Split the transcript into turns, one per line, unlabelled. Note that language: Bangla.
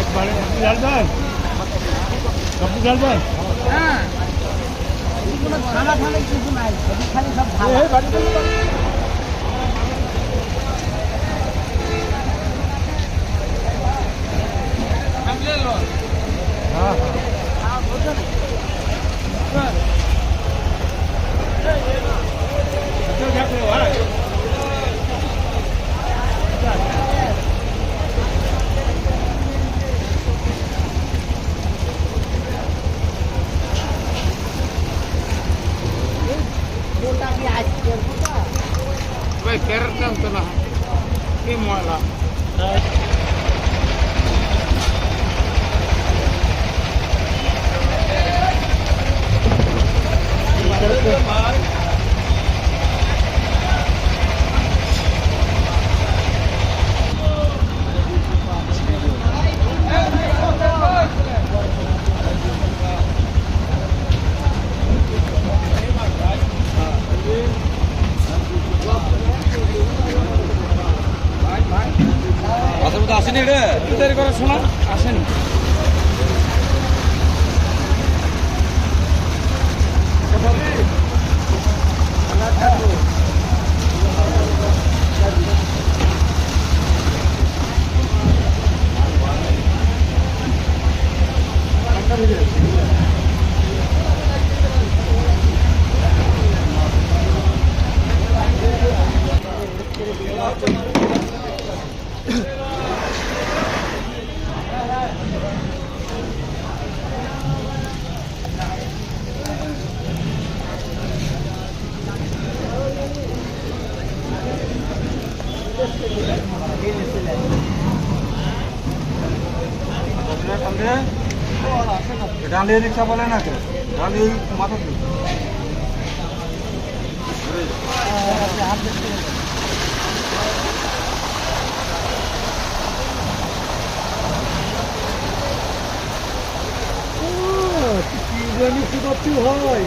আপনি ঢালবেন আপনি ঢালবেন
হ্যাঁ ঠান্ডা ঠান্ডা কিছু নাই খালি সব ঢালা
এই
Vai, kerran tuolla
himoilla. আসেনি রে
তৈরি করার সময় আসেনি
ডালিয়ে রিক্সা বলে না কে ডালিয়ে মাথা
কি করতে হয়